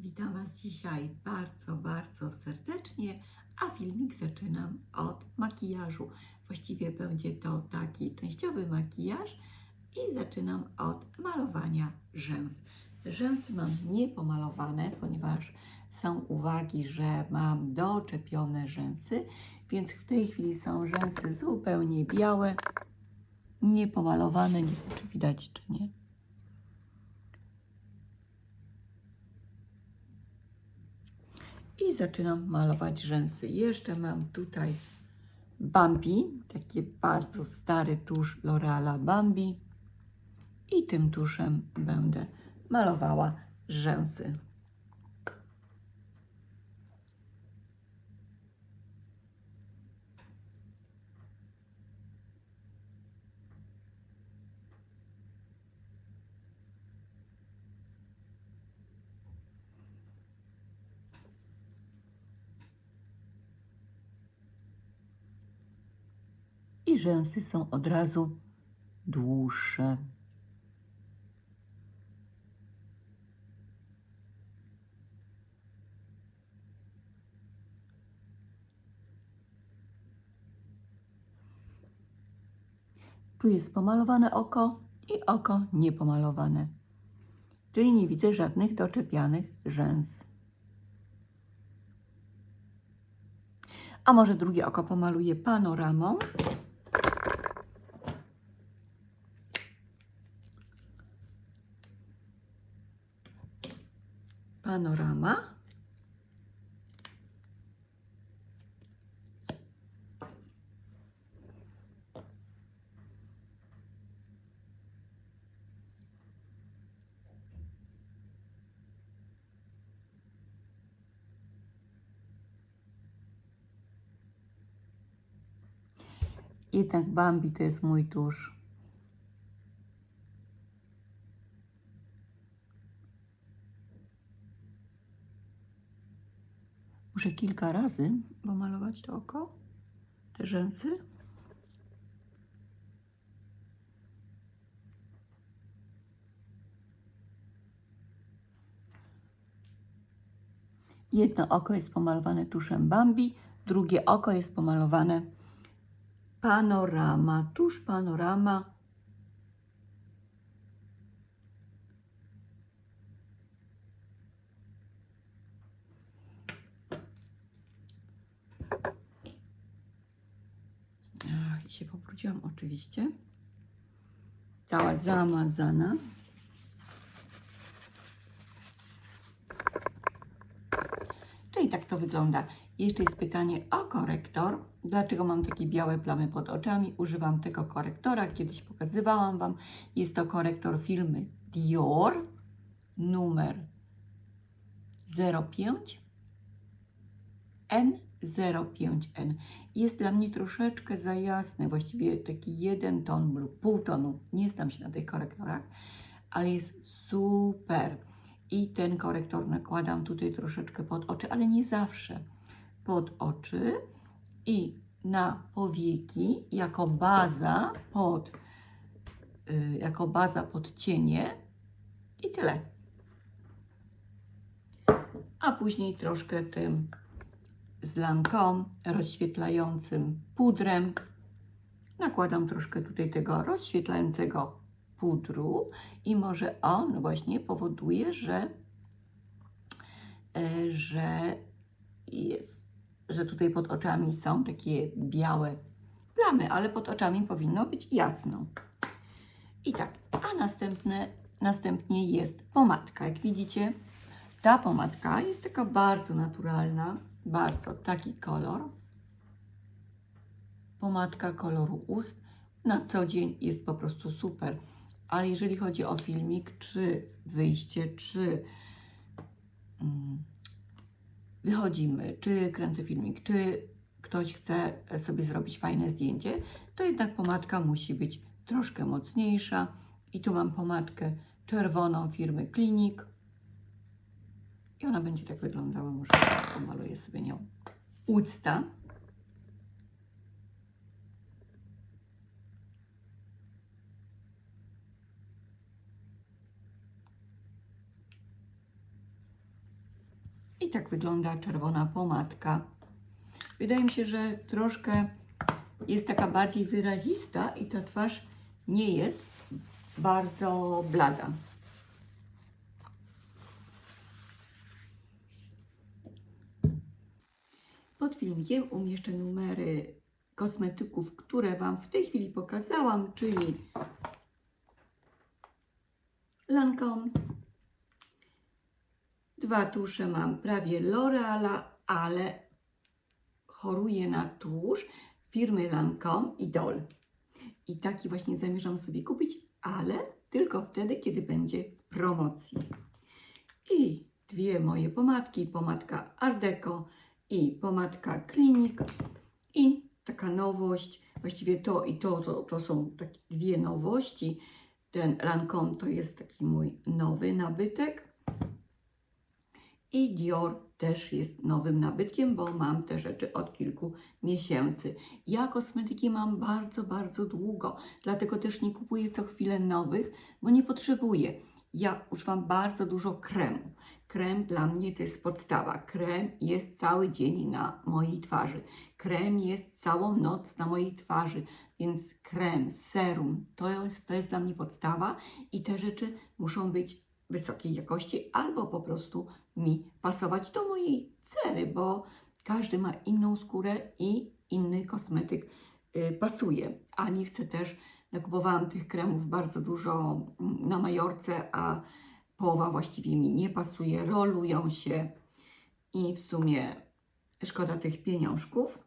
Witam Was dzisiaj bardzo, bardzo serdecznie, a filmik zaczynam od makijażu. Właściwie będzie to taki częściowy makijaż i zaczynam od malowania rzęs. Rzęsy mam niepomalowane, ponieważ są uwagi, że mam doczepione rzęsy, więc w tej chwili są rzęsy zupełnie białe, niepomalowane, nie wiem czy widać czy nie. I zaczynam malować rzęsy. Jeszcze mam tutaj Bambi, taki bardzo stary tusz L'Oreala Bambi. I tym tuszem będę malowała rzęsy. I rzęsy są od razu dłuższe. Tu jest pomalowane oko i oko niepomalowane. Czyli nie widzę żadnych doczepianych rzęs. A może drugie oko pomaluję panoramą? Panorama. Jednak Bambi to jest mój tusz. Muszę kilka razy pomalować to oko, te rzęsy. Jedno oko jest pomalowane tuszem Bambi, drugie oko jest pomalowane panorama, tusz panorama. Się pobrudziłam oczywiście. Cała zamazana. Czyli tak to wygląda. Jeszcze jest pytanie o korektor. Dlaczego mam takie białe plamy pod oczami? Używam tego korektora. Kiedyś pokazywałam Wam. Jest to korektor firmy Dior numer 05 N05N. Jest dla mnie troszeczkę za jasny, właściwie taki jeden ton lub pół tonu. Nie znam się na tych korektorach, ale jest super. I ten korektor nakładam tutaj troszeczkę pod oczy, ale nie zawsze. Pod oczy i na powieki jako baza pod, y, jako baza pod cienie i tyle. A później troszkę tym z Lancome rozświetlającym pudrem. Nakładam troszkę tutaj tego rozświetlającego pudru i może on właśnie powoduje, że, e, że jest, że tutaj pod oczami są takie białe plamy, ale pod oczami powinno być jasno. I tak, a następne, następnie jest pomadka. Jak widzicie, ta pomadka jest taka bardzo naturalna, bardzo taki kolor. Pomadka koloru ust na co dzień jest po prostu super. Ale jeżeli chodzi o filmik, czy wyjście, czy mm, wychodzimy, czy kręcę filmik, czy ktoś chce sobie zrobić fajne zdjęcie, to jednak pomadka musi być troszkę mocniejsza. I tu mam pomadkę czerwoną firmy Klinik. I ona będzie tak wyglądała. Może pomaluję sobie nią usta. I tak wygląda czerwona pomadka. Wydaje mi się, że troszkę jest taka bardziej wyrazista i ta twarz nie jest bardzo blada. Pod filmikiem umieszczę numery kosmetyków, które Wam w tej chwili pokazałam, czyli Lancome. Dwa tusze mam prawie L'Oreala, ale choruję na tusz firmy Lancome i Dol. I taki właśnie zamierzam sobie kupić, ale tylko wtedy, kiedy będzie w promocji. I dwie moje pomadki, pomadka Art Deco i pomadka Clinic i taka nowość, właściwie to i to, to, to są takie dwie nowości. Ten Lancome to jest taki mój nowy nabytek. I Dior też jest nowym nabytkiem, bo mam te rzeczy od kilku miesięcy. Ja kosmetyki mam bardzo, bardzo długo, dlatego też nie kupuję co chwilę nowych, bo nie potrzebuję. Ja używam bardzo dużo kremu. Krem dla mnie to jest podstawa. Krem jest cały dzień na mojej twarzy. Krem jest całą noc na mojej twarzy, więc krem, serum to jest, to jest dla mnie podstawa i te rzeczy muszą być wysokiej jakości albo po prostu mi pasować do mojej cery, bo każdy ma inną skórę i inny kosmetyk y, pasuje. A nie chcę też, nakupowałam tych kremów bardzo dużo mm, na Majorce, a połowa właściwie mi nie pasuje, rolują się i w sumie szkoda tych pieniążków.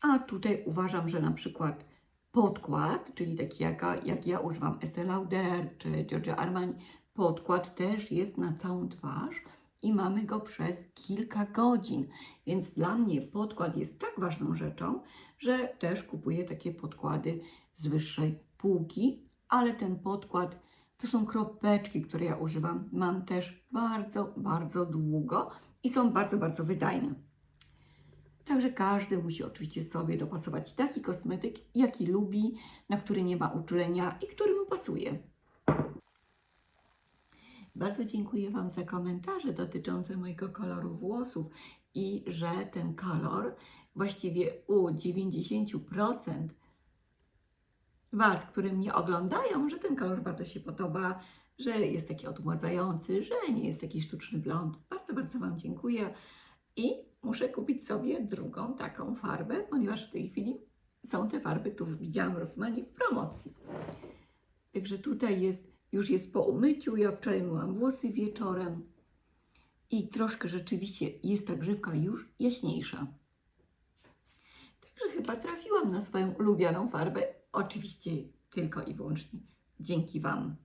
A tutaj uważam, że na przykład podkład, czyli taki jak, jak ja używam Estée Lauder czy Giorgio Armani, podkład też jest na całą twarz i mamy go przez kilka godzin. Więc dla mnie podkład jest tak ważną rzeczą, że też kupuję takie podkłady z wyższej półki, ale ten podkład to są kropeczki, które ja używam. Mam też bardzo, bardzo długo i są bardzo, bardzo wydajne. Także każdy musi oczywiście sobie dopasować taki kosmetyk, jaki lubi, na który nie ma uczulenia i który mu pasuje. Bardzo dziękuję Wam za komentarze dotyczące mojego koloru włosów i że ten kolor właściwie u 90% Was, które mnie oglądają, że ten kolor bardzo się podoba, że jest taki odmładzający, że nie jest taki sztuczny blond. Bardzo, bardzo Wam dziękuję i muszę kupić sobie drugą taką farbę, ponieważ w tej chwili są te farby, tu widziałam Rosmanie w promocji. Także tutaj jest już jest po umyciu. Ja wczoraj myłam włosy wieczorem i troszkę rzeczywiście jest ta grzywka już jaśniejsza. Także chyba trafiłam na swoją ulubioną farbę. Oczywiście tylko i wyłącznie dzięki Wam.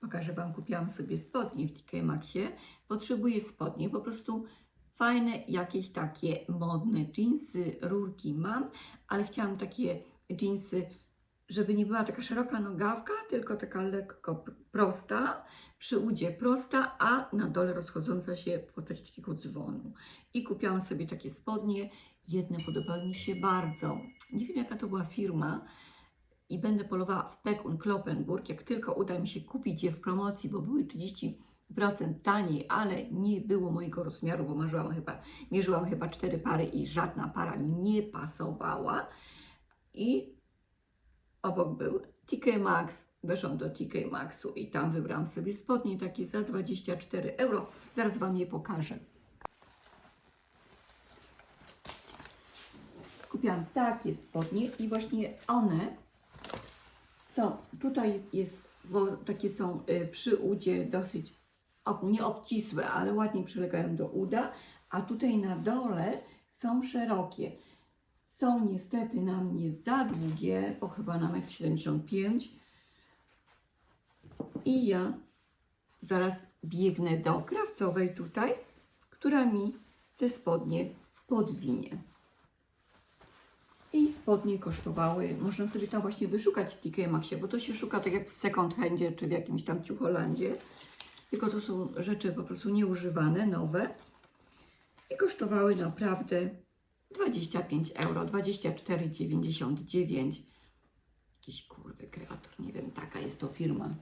Pokażę Wam, kupiłam sobie spodnie w TK Maxie. Potrzebuję spodnie, po prostu fajne, jakieś takie modne jeansy, rurki mam, ale chciałam takie jeansy żeby nie była taka szeroka nogawka, tylko taka lekko pr- prosta, przy udzie prosta, a na dole rozchodząca się w postaci takiego dzwonu. I kupiłam sobie takie spodnie. Jedne podobały mi się bardzo. Nie wiem, jaka to była firma. I będę polowała w Peck und Kloppenburg. Jak tylko uda mi się kupić je w promocji, bo były 30% taniej, ale nie było mojego rozmiaru, bo chyba, mierzyłam chyba cztery pary i żadna para mi nie pasowała. I obok był TK Maxx. Weszłam do TK Maxu i tam wybrałam sobie spodnie takie za 24 euro. Zaraz Wam je pokażę. Kupiłam takie spodnie i właśnie one są, tutaj jest, takie są y, przy udzie dosyć ob, nie ale ładnie przylegają do uda, a tutaj na dole są szerokie są niestety na mnie za długie, bo chyba na 1,75 m. I ja zaraz biegnę do krawcowej tutaj, która mi te spodnie podwinie. I spodnie kosztowały, można sobie tam właśnie wyszukać w TK Maxie, bo to się szuka tak jak w second handzie czy w jakimś tam ciucholandzie. Tylko to są rzeczy po prostu nieużywane, nowe. I kosztowały naprawdę 25 euro, 24,99. Jakiś kurwy kreator, nie wiem, taka jest to firma.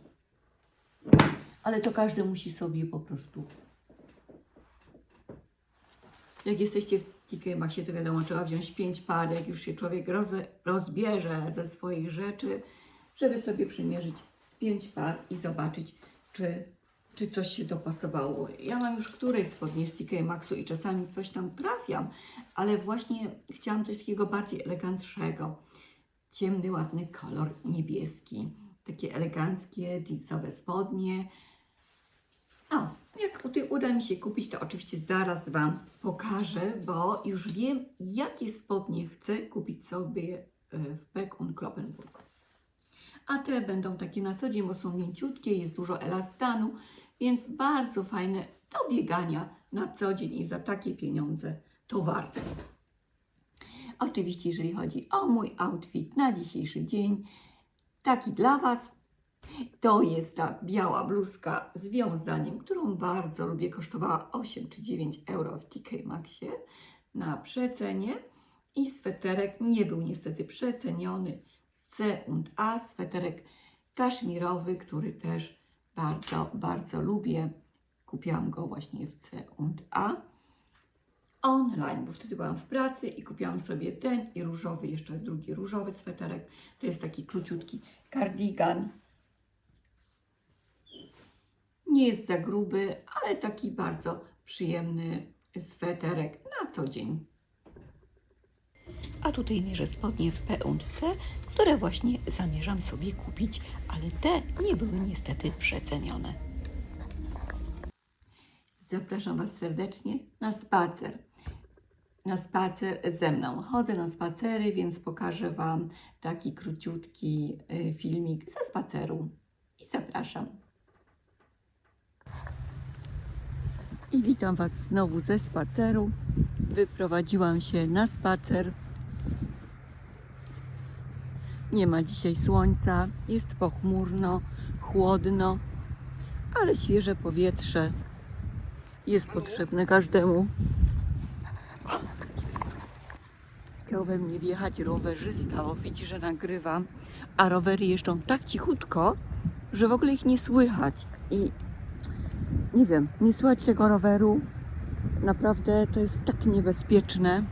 Ale to każdy musi sobie po prostu Jak jesteście w TK Maxie, to wiadomo, trzeba wziąć 5 par, jak już się człowiek roz, rozbierze ze swoich rzeczy, żeby sobie przymierzyć z 5 par i zobaczyć, czy, czy coś się dopasowało. Ja mam już którejś spodnie z TK Maxu i czasami coś tam trafiam, ale właśnie chciałam coś takiego bardziej elegantszego. Ciemny, ładny kolor niebieski. Takie eleganckie, jeansowe spodnie. No, jak uda- mi się kupić, to oczywiście zaraz Wam pokażę, bo już wiem, jakie spodnie chcę kupić sobie e, w Beck und Kloppenburg. A te będą takie na co dzień, bo są mięciutkie, jest dużo elastanu, więc bardzo fajne do biegania na co dzień i za takie pieniądze to warto. Oczywiście, jeżeli chodzi o mój outfit na dzisiejszy dzień, taki dla Was, to jest ta biała bluzka z wiązaniem, którą bardzo lubię. Kosztowała 8 czy 9 euro w TK Maxie na przecenie. I sweterek nie był niestety przeceniony z C und A. Sweterek kaszmirowy, który też bardzo, bardzo lubię. Kupiłam go właśnie w C und A online, bo wtedy byłam w pracy i kupiłam sobie ten i różowy, jeszcze drugi różowy sweterek. To jest taki króciutki kardigan. Nie jest za gruby, ale taki bardzo przyjemny sweterek na co dzień. A tutaj mierzę spodnie w P und C, które właśnie zamierzam sobie kupić, ale te nie były niestety przecenione. Zapraszam Was serdecznie na spacer. Na spacer ze mną. Chodzę na spacery, więc pokażę Wam taki króciutki y, filmik ze spaceru. I zapraszam. I witam Was znowu ze spaceru. Wyprowadziłam się na spacer. Nie ma dzisiaj słońca, jest pochmurno, chłodno, ale świeże powietrze jest potrzebne każdemu. Chciał we mnie wjechać rowerzysta, bo widzi, że nagrywam, a rowery jeżdżą tak cichutko, że w ogóle ich nie słychać. I nie wiem, nie słychać tego roweru. Naprawdę to jest tak niebezpieczne.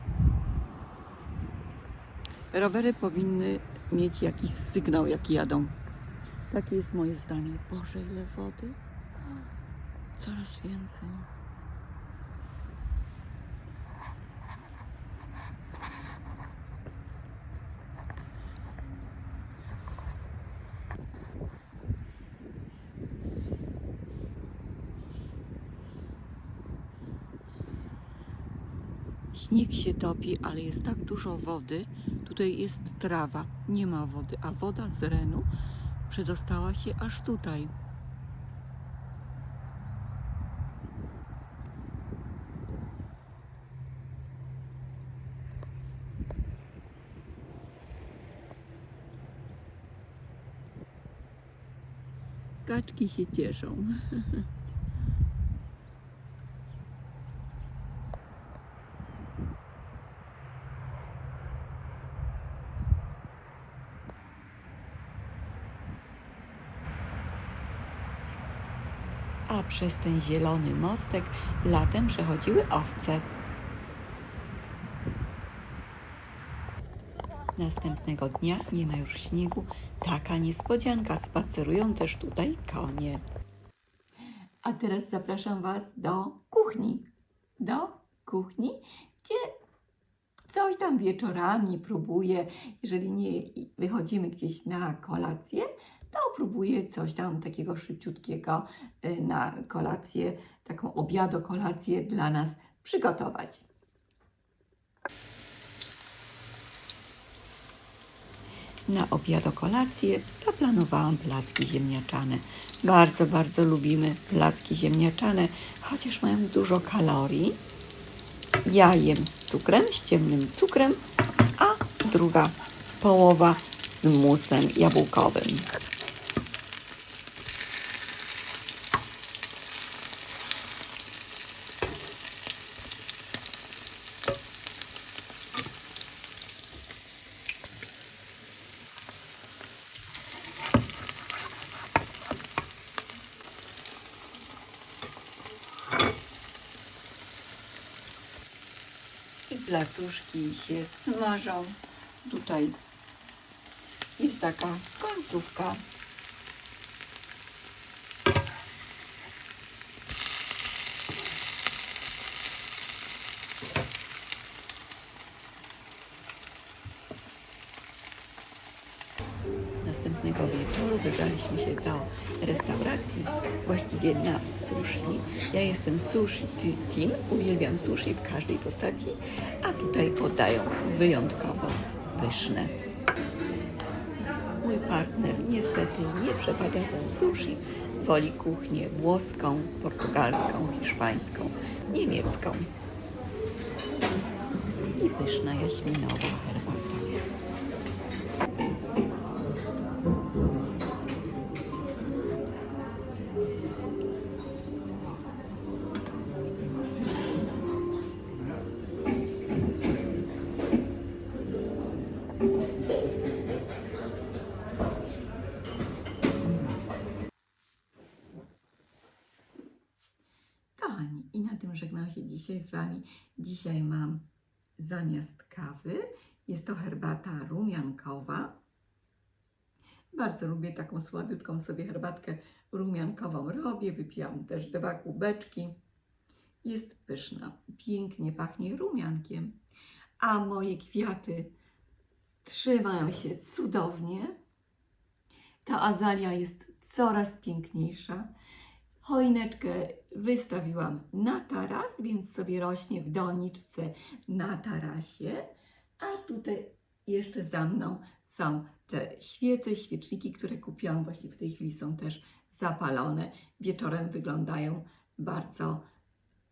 Rowery powinny mieć jakiś sygnał, jak jadą. Takie jest moje zdanie. Boże, ile wody. Coraz więcej. Śnieg się topi, ale jest tak dużo wody. Tutaj jest trawa, nie ma wody, a woda z Renu przedostała się aż tutaj. Kaczki się cieszą. A przez ten zielony mostek latem przechodziły owce. Następnego dnia nie ma już śniegu. Taka niespodzianka. Spacerują też tutaj konie. A teraz zapraszam Was do kuchni. Do kuchni, gdzie coś tam wieczorami próbuję, jeżeli nie wychodzimy gdzieś na kolację, to próbuję coś tam takiego szybciutkiego y, na kolację, taką obiado kolację dla nas przygotować. Na obiad o kolację zaplanowałam placki ziemniaczane. Bardzo, bardzo lubimy placki ziemniaczane, chociaż mają dużo kalorii. Ja jem z cukrem, z ciemnym cukrem, a druga połowa z musem jabłkowym. Placuszki się smażą. Tutaj jest taka końcówka. Wybraliśmy się do restauracji, właściwie na sushi. Ja jestem sushi team, uwielbiam sushi w każdej postaci, a tutaj podają wyjątkowo pyszne. Mój partner niestety nie przepada za sushi, woli kuchnię włoską, portugalską, hiszpańską, niemiecką. I pyszna jaśminowa dzisiaj z Wami. Dzisiaj mam zamiast kawy, jest to herbata rumiankowa. Bardzo lubię taką słabiutką sobie herbatkę rumiankową robię. Wypiłam też dwa kubeczki. Jest pyszna, pięknie pachnie rumiankiem, a moje kwiaty trzymają się cudownie. Ta azalia jest coraz piękniejsza. Choineczkę wystawiłam na taras, więc sobie rośnie w doniczce na tarasie. A tutaj jeszcze za mną są te świece, świeczniki, które kupiłam właśnie w tej chwili są też zapalone. Wieczorem wyglądają bardzo,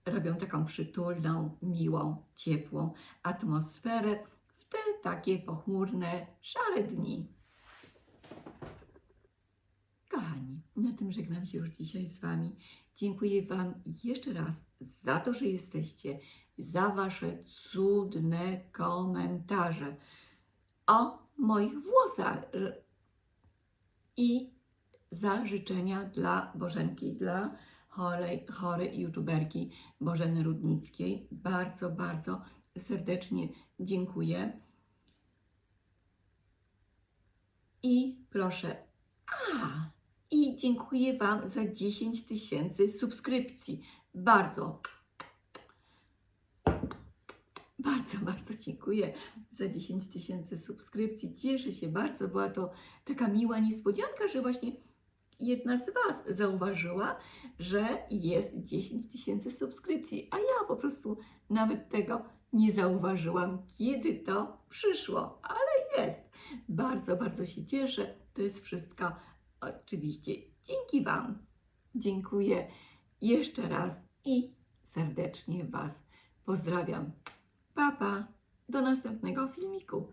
robią taką przytulną, miłą, ciepłą atmosferę w te takie pochmurne, szare dni. Na tym żegnam się już dzisiaj z Wami. Dziękuję Wam jeszcze raz za to, że jesteście, za Wasze cudne komentarze o moich włosach i za życzenia dla Bożenki, dla chorej, chorej youtuberki Bożeny Rudnickiej. Bardzo, bardzo serdecznie dziękuję. I proszę, i dziękuję Wam za 10 tysięcy subskrypcji. Bardzo, bardzo, bardzo dziękuję za 10 tysięcy subskrypcji. Cieszę się bardzo. Była to taka miła niespodzianka, że właśnie jedna z Was zauważyła, że jest 10 tysięcy subskrypcji, a ja po prostu nawet tego nie zauważyłam, kiedy to przyszło, ale jest. Bardzo, bardzo się cieszę. To jest wszystko oczywiście dzięki Wam. Dziękuję jeszcze raz i serdecznie Was pozdrawiam. Pa, pa. Do następnego filmiku.